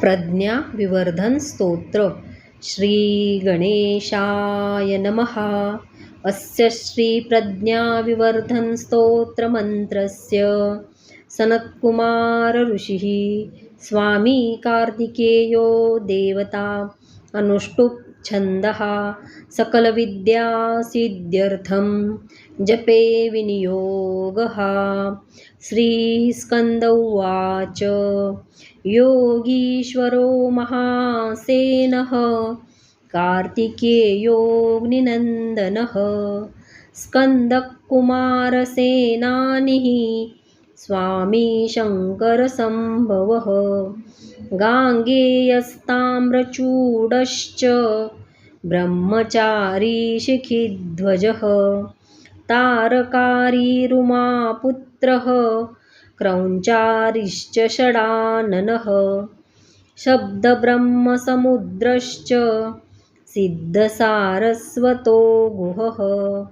प्रज्ञा विवर्धन स्तोत्र। श्री गणेशाय अज्ञा विवर्धन स्त्रोत्र मंत्र सनत्कुमार ऋषि स्वामी कार्तिकेयो देवता, अनुष्टुप् छन्दः सकलविद्यासिद्ध्यर्थं जपे विनियोगः। श्रीस्कन्द उवाच योगीश्वरो महासेनः कार्तिकेयोऽग्निनन्दनः स्कन्दकुमारसेनानिः स्वामी शङ्करसम्भवः गाङ्गेयस्ताम्रचूडश्च ब्रह्मचारी शिखिध्वजः। तारकारीरुमापुत्रः क्रौञ्चारिश्च षडाननः। शब्दब्रह्मसमुद्रश्च सिद्धसारस्वतो गुहः।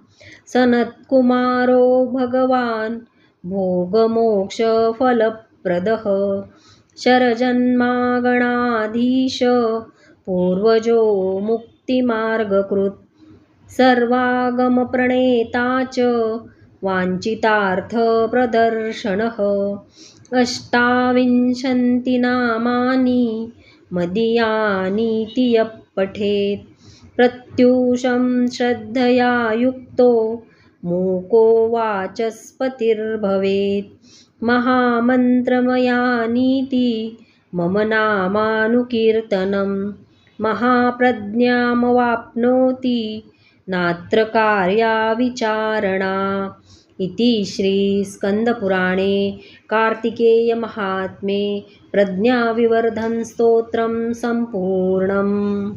सनत्कुमारो भगवान् भोगमोक्षफलप्रदः। शरजन्मागणाधीश पूर्वजो मुक्तिमार्गकृत्। सर्वागमप्रणेता च वाञ्छितार्थप्रदर्शनः। अष्टाविंशन्तिनामानि मदीयानीति यः पठेत् प्रत्यूषं श्रद्धया युक्तो मूको वाचस्पतिर्भवेत्। महामन्त्रमयानीति मम नामानुकीर्तनं महाप्रज्ञामवाप्नोति नात्र कार्या विचारणा इति श्रीस्कन्दपुराणे कार्तिकेयमाहात्म्ये प्रज्ञाविवर्धनस्तोत्रं सम्पूर्णम्।